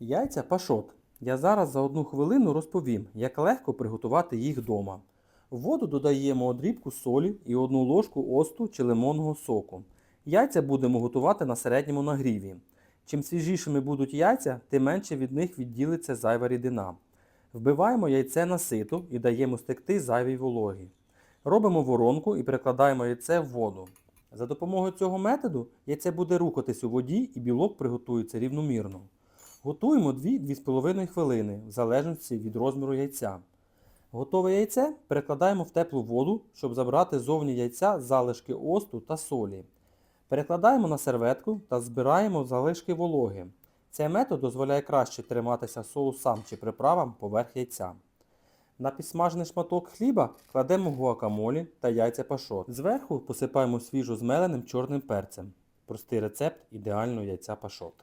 Яйця пашот. Я зараз за одну хвилину розповім, як легко приготувати їх вдома. В воду додаємо одрібку солі і одну ложку осту чи лимонного соку. Яйця будемо готувати на середньому нагріві. Чим свіжішими будуть яйця, тим менше від них відділиться зайва рідина. Вбиваємо яйце на сито і даємо стекти зайвій вологі. Робимо воронку і перекладаємо яйце в воду. За допомогою цього методу яйце буде рухатись у воді і білок приготується рівномірно. Готуємо 2-2,5 хвилини, в залежності від розміру яйця. Готове яйце перекладаємо в теплу воду, щоб забрати зовні яйця залишки осту та солі. Перекладаємо на серветку та збираємо залишки вологи. Цей метод дозволяє краще триматися соусам чи приправам поверх яйця. На підсмажений шматок хліба кладемо гуакамолі та яйця пашот. Зверху посипаємо свіжо змеленим чорним перцем. Простий рецепт ідеального яйця пашот.